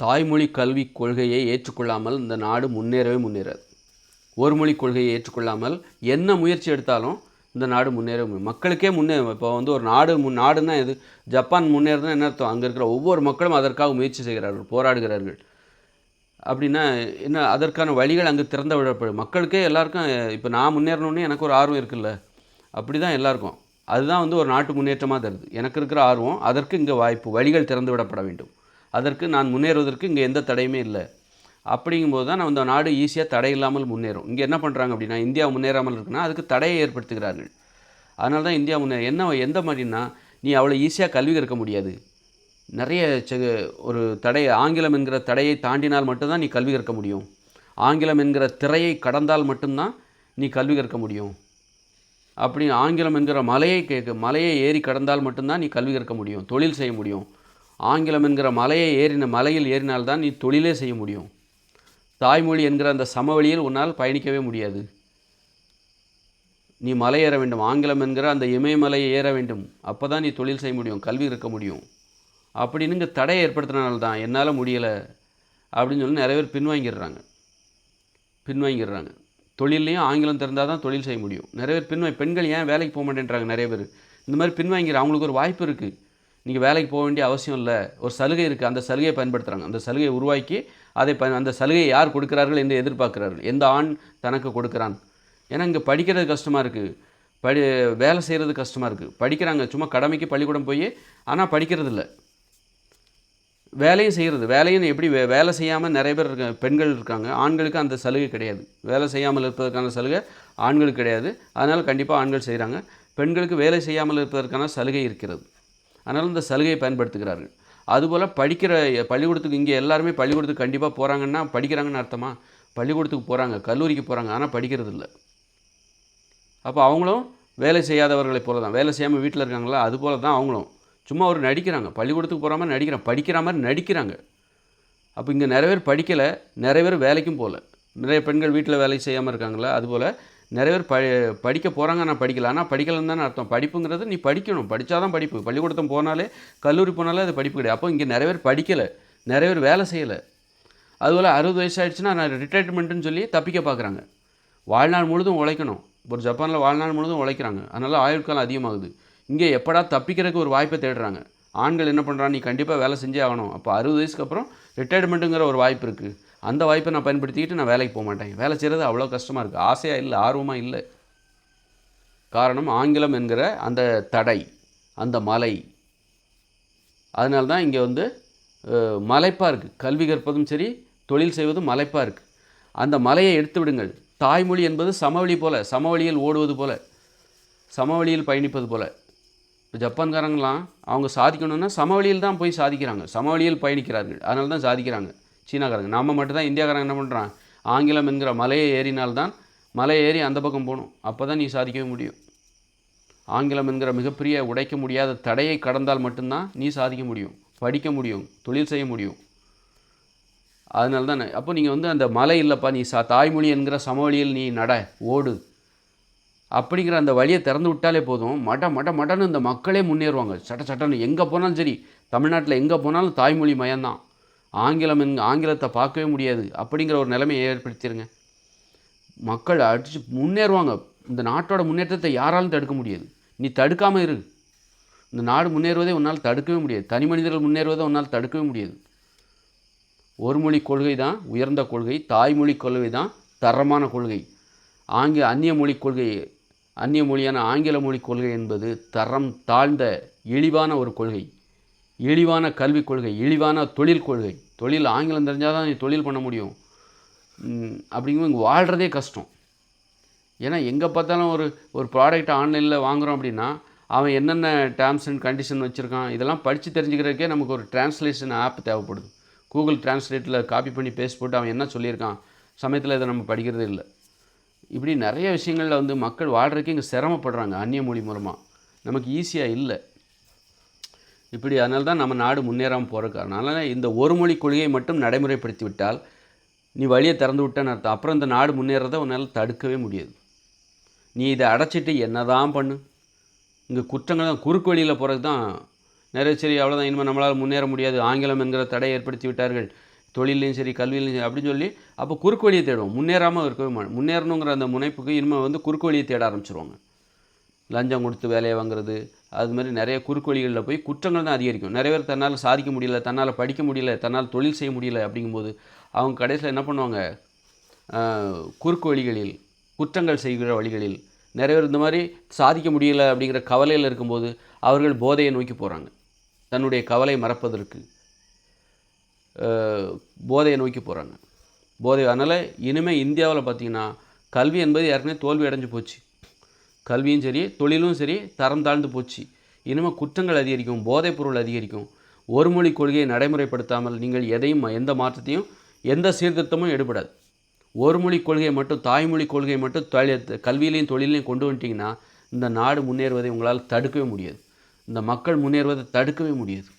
தாய்மொழி கல்விக் கொள்கையை ஏற்றுக்கொள்ளாமல் இந்த நாடு முன்னேறவே முன்னேறாது. ஒரு மொழி கொள்கையை ஏற்றுக்கொள்ளாமல் என்ன முயற்சி எடுத்தாலும் இந்த நாடு முன்னேற மக்களுக்கே முன்னே இப்போ வந்து ஒரு நாடு முன் நாடுன்னா எது? ஜப்பான் முன்னேறதுன்னா என்ன அர்த்தம்? அங்கே இருக்கிற ஒவ்வொரு மக்களும் அதற்காக முயற்சி செய்கிறார்கள் போராடுகிறார்கள். அப்படின்னா என்ன அதற்கான வழிகள் அங்கே திறந்த விடப்படும் மக்களுக்கே எல்லாருக்கும் இப்போ நான் முன்னேறணும்னு எனக்கு ஒரு ஆர்வம் இருக்குல்ல? அப்படி தான் எல்லாருக்கும். அதுதான் வந்து ஒரு நாட்டு முன்னேற்றமாக தருது. எனக்கு இருக்கிற ஆர்வம் அதற்கு இங்கே வாய்ப்பு வழிகள் திறந்து விடப்பட வேண்டும். அதற்கு நான் முன்னேறுவதற்கு இங்கே எந்த தடையுமே இல்லை. அப்படிங்கும்போது தான் அந்த நாடு ஈஸியாக தடை இல்லாமல் முன்னேறும். இங்கே என்ன பண்ணுறாங்க அப்படின்னா இந்தியா முன்னேறாமல் இருக்குன்னா அதுக்கு தடையை ஏற்படுத்துகிறார்கள். அதனால தான் இந்தியா முன்னே என்ன எந்த மாதிரின்னா நீ அவ்வளோ ஈஸியாக கல்வி கற்க முடியாது. நிறைய செ ஒரு தடை ஆங்கிலம் என்கிற தடையை தாண்டினால் மட்டும்தான் நீ கல்வி கற்க முடியும். ஆங்கிலம் என்கிற திரையை கடந்தால் மட்டும்தான் நீ கல்வி கற்க முடியும். அப்படி ஆங்கிலம் என்கிற மலையை கேட்க மலையை ஏறி கடந்தால் மட்டும்தான் நீ கல்வி கற்க முடியும். தொழில் செய்ய முடியும். ஆங்கிலம் என்கிற மலையை ஏறின மலையில் ஏறினால்தான் நீ தொழிலே செய்ய முடியும். தாய்மொழி என்கிற அந்த சமவெளியில் உன்னால் பயணிக்கவே முடியாது. நீ மலை ஏற வேண்டும். ஆங்கிலம் என்கிற அந்த இமயமலையை ஏற வேண்டும். அப்போ தான் நீ தொழில் செய்ய முடியும் கல்வி இருக்க முடியும். அப்படின்னு இங்கே தடையை ஏற்படுத்தினால தான் என்னால் முடியலை அப்படின்னு சொல்லி நிறைய பேர் பின்வாங்கிடுறாங்க. பின்வாங்கிடுறாங்க. தொழிலையும் ஆங்கிலம் திறந்தால் தான் தொழில் செய்ய முடியும். நிறைய பேர் பின்வாங்க பெண்கள் ஏன் வேலைக்கு போக மாட்டேன்றாங்க நிறைய பேர். இந்த மாதிரி பின்வாங்கிற அவங்களுக்கு ஒரு வாய்ப்பு இருக்குது நீங்கள் வேலைக்கு போக வேண்டிய அவசியம் இல்லை. ஒரு சலுகை இருக்குது அந்த சலுகையை பயன்படுத்துகிறாங்க அந்த சலுகையை உருவாக்கி அதை ப அந்த சலுகையை யார் கொடுக்கிறார்கள் என்று எதிர்பார்க்கிறார்கள். எந்த ஆண் தனக்கு கொடுக்குறான்? ஏன்னா இங்கே படிக்கிறது கஷ்டமாக இருக்குது படி வேலை செய்கிறது கஷ்டமாக இருக்குது படிக்கிறாங்க. சும்மா கடமைக்கு பள்ளிக்கூடம் போய் ஆனால் படிக்கிறது இல்லை. வேலையும் செய்கிறது வேலையும் எப்படி வே வேலை செய்யாமல் நிறைய பேர் இருக்க பெண்கள் இருக்காங்க. ஆண்களுக்கு அந்த சலுகை கிடையாது. வேலை செய்யாமல் இருப்பதற்கான சலுகை ஆண்களுக்கு கிடையாது. அதனால் கண்டிப்பாக ஆண்கள் செய்கிறாங்க பெண்களுக்கு வேலை செய்யாமல் இருப்பதற்கான சலுகை இருக்கிறது. அதனால் இந்த சலுகையை பயன்படுத்துகிறார்கள். அதுபோல் படிக்கிற பள்ளிக்கூடத்துக்கு இங்கே எல்லாருமே பள்ளிக்கூடத்துக்கு கண்டிப்பாக போகிறாங்கன்னா படிக்கிறாங்கன்னு அர்த்தமா? பள்ளிக்கூடத்துக்கு போகிறாங்க கல்லூரிக்கு போகிறாங்க ஆனால் படிக்கிறது இல்லை. அப்போ அவங்களும் வேலை செய்யாதவர்களை போல தான். வேலை செய்யாமல் வீட்டில் இருக்காங்களா? அது போல தான் அவங்களும். சும்மா ஒரு நடிக்கிறாங்க. பள்ளிக்கூடத்துக்கு போகிற மாதிரி நடிக்கிறாங்க படிக்கிற மாதிரி நடிக்கிறாங்க. அப்போ இங்கே நிறைய பேர் படிக்கலை நிறைய பேர் வேலைக்கும் போகல நிறைய பெண்கள் வீட்டில் வேலை செய்யாமல் இருக்காங்களா? அதுபோல் நிறைய பேர் ப படிக்க போகிறாங்க நான் படிக்கல. ஆனால் படிக்கலன்னு தானே அர்த்தம். படிப்புங்கிறது நீ படிக்கணும். படித்தா தான் படிப்பு. பள்ளிக்கூடத்தும் போனாலே கல்லூரி போனாலே அது படிப்பு கிடையாது. அப்போ இங்கே நிறைய பேர் படிக்கலை. நிறைய பேர் வேலை செய்யலை. அதுபோல் அறுபது வயசு ஆயிடுச்சுன்னா நான் ரிட்டையர்மெண்ட்டுன்னு சொல்லி தப்பிக்க பார்க்குறாங்க. வாழ்நாள் முழுதும் உழைக்கணும். ஒரு ஜப்பானில் வாழ்நாள் முழுதும் உழைக்கிறாங்க. அதனால் ஆயுட்காலம் அதிகமாகுது. இங்கே எப்படா தப்பிக்கிறதுக்கு ஒரு வாய்ப்பை தேடுறாங்க. ஆண்கள் என்ன பண்ணுறாங்க நீ கண்டிப்பாக வேலை செஞ்சே ஆகணும். அப்போ அறுபது வயசுக்கு அப்புறம் ரிட்டையர்மெண்ட்டுங்கிற ஒரு வாய்ப்பு இருக்குது அந்த வாய்ப்பை நான் பயன்படுத்திக்கிட்டு நான் வேலைக்கு போக மாட்டேன். வேலை செய்கிறது அவ்வளோ கஷ்டமாக இருக்குது ஆசையாக இல்லை ஆர்வமாக இல்லை. காரணம் ஆங்கிலம் என்கிற அந்த தடை அந்த மலை. அதனால தான் இங்கே வந்து மலைப்பாக இருக்குது கல்வி கற்பதும் சரி தொழில் செய்வதும் மலைப்பாக இருக்குது அந்த மலையை எடுத்து விடுங்கள். தாய்மொழி என்பது சமவெளி போல் சமவெளியில் ஓடுவது போல் சமவெளியில் பயணிப்பது போல். இப்போ ஜப்பான்காரங்களாம் அவங்க சாதிக்கணும்னா சமவெளியில் தான் போய் சாதிக்கிறாங்க. சமவெளியில் பயணிக்கிறார்கள். அதனால தான் சாதிக்கிறாங்க. சீனாக்காரங்க. நம்ம மட்டும்தான் இந்தியாக்காரங்க என்ன பண்ணுறான் ஆங்கிலம் என்கிற மலையை ஏறினால்தான் மலை ஏறி அந்த பக்கம் போகணும். அப்போ தான் நீ சாதிக்கவே முடியும். ஆங்கிலம் என்கிற மிகப்பெரிய உடைக்க முடியாத தடையை கடந்தால் மட்டும்தான் நீ சாதிக்க முடியும். படிக்க முடியும். தொழில் செய்ய முடியும். அதனால தான் அப்போ நீங்கள் வந்து அந்த மலை இல்லைப்பா நீ சா தாய்மொழி என்கிற சமவெளியில் நீ நட ஓடு. அப்படிங்கிற அந்த வழியை திறந்து விட்டாலே போதும். மட மட மடன்னு இந்த மக்களே முன்னேறுவாங்க. சட்ட சட்டன்னு எங்கே போனாலும் சரி தமிழ்நாட்டில் எங்கே போனாலும் தாய்மொழி மயம்தான். ஆங்கிலம் ஆங்கிலத்தை பார்க்கவே முடியாது. அப்படிங்கிற ஒரு நிலைமையை ஏற்படுத்திடுங்க மக்கள் அடித்து முன்னேறுவாங்க. இந்த நாட்டோட முன்னேற்றத்தை யாராலும் தடுக்க முடியாது. நீ தடுக்காமல் இரு. இந்த நாடு முன்னேறுவதை உன்னால் தடுக்கவே முடியாது. தனி மனிதர்கள் முன்னேறுவதை உன்னால் தடுக்கவே முடியாது. ஒரு மொழி கொள்கை தான் உயர்ந்த கொள்கை தாய்மொழி கொள்கை தான் தரமான கொள்கை. ஆங்கில அந்நிய மொழி கொள்கை அந்நிய மொழியான ஆங்கில மொழி கொள்கை என்பது தரம் தாழ்ந்த இழிவான ஒரு கொள்கை. இழிவான கல்விக் கொள்கை இழிவான தொழில் கொள்கை. தொழில் ஆங்கிலம் தெரிஞ்சால் தான் நீ தொழில் பண்ண முடியும். அப்படிங்கும்போது இங்கே வாழ்கிறதே கஷ்டம். ஏன்னா எங்கே பார்த்தாலும் ஒரு ஒரு ப்ராடக்ட் ஆன்லைனில் வாங்குகிறோம் அப்படின்னா அவன் என்னென்ன டேர்ம்ஸ் அண்ட் கண்டிஷன் வச்சுருக்கான் இதெல்லாம் படித்து தெரிஞ்சுக்கிறதுக்கே நமக்கு ஒரு டிரான்ஸ்லேஷன் ஆப் தேவைப்படுது. கூகுள் டிரான்ஸ்லேட்டில் காப்பி பண்ணி பேஸ்ட் போட்டு அவன் என்ன சொல்லியிருக்கான் சமயத்தில் இதை நம்ம படிக்கிறதே இல்லை. இப்படி நிறைய விஷயங்களில் வந்து மக்கள் வாழ்கிறதுக்கு இங்கே சிரமப்படுறாங்க அந்நிய மொழி மூலமாக நமக்கு ஈஸியாக இல்லை. இப்படி அதனால தான் நம்ம நாடு முன்னேறாமல் போகிறதுக்கு அதனால் இந்த ஒரு மொழி கொள்கையை மட்டும் நடைமுறைப்படுத்தி விட்டால் நீ வழியை திறந்து விட்டேன்னு அர்த்தம். அப்புறம் இந்த நாடு முன்னேறதை உன்னால் தடுக்கவே முடியாது. நீ இதை அடைச்சிட்டு என்ன தான் பண்ணு? இங்கே குற்றங்கள் தான் குறுக்கு வழியில் போகிறது தான் நிறைய சரி அவ்வளோதான் இனிமேல் நம்மளால் முன்னேற முடியாது. ஆங்கிலம் என்கிற தடையை ஏற்படுத்தி விட்டார்கள். தொழிலையும் சரி கல்வியிலையும் சரி அப்படின்னு சொல்லி அப்போ குறுக்கு வழியை தேடுவோம். முன்னேறாமல் இருக்கவே மாட்டோம். முன்னேறணுங்கிற அந்த முனைப்புக்கு இனிமேல் வந்து குறுக்கு வழியை தேட ஆரம்பிச்சிருவாங்க. லஞ்சம் கொடுத்து வேலையை வாங்குறது அது மாதிரி நிறைய குறுக்கு வழிகளில் போய் குற்றங்கள் தான் அதிகரிக்கும். நிறைய பேர் தன்னால் சாதிக்க முடியல தன்னால் படிக்க முடியல தன்னால் தொழில் செய்ய முடியல அப்படிங்கும்போது அவங்க கடைசியில் என்ன பண்ணுவாங்க? குறுக்கு வழிகளில் குற்றங்கள் செய்கிற வழிகளில் நிறைய பேர் இந்த மாதிரி சாதிக்க முடியல அப்படிங்கிற கவலையில் இருக்கும்போது அவர்கள் போதையை நோக்கி போகிறாங்க தன்னுடைய கவலை மறப்பதற்கு போதையை நோக்கி போகிறாங்க போதை அதனால் இனிமேல் இந்தியாவில் பார்த்தீங்கன்னா கல்வி என்பது ஏற்கனவே தோல்வி அடைஞ்சு போச்சு. கல்வியும் சரி தொழிலும் சரி தரம் தாழ்ந்து போச்சு. இனிமேல் குற்றங்கள் அதிகரிக்கும் போதைப் பொருள் அதிகரிக்கும். ஒரு மொழி கொள்கையை நடைமுறைப்படுத்தாமல் நீங்கள் எதையும் எந்த மாற்றத்தையும் எந்த சீர்திருத்தமும் எடுபடாது. ஒரு மொழி கொள்கையை மட்டும் தாய்மொழி கொள்கையை மட்டும் தொழில் கல்வியிலையும் தொழிலையும் கொண்டு வந்துட்டிங்கன்னா இந்த நாடு முன்னேறுவதை உங்களால் தடுக்கவே முடியாது. இந்த மக்கள் முன்னேறுவதை தடுக்கவே முடியாது.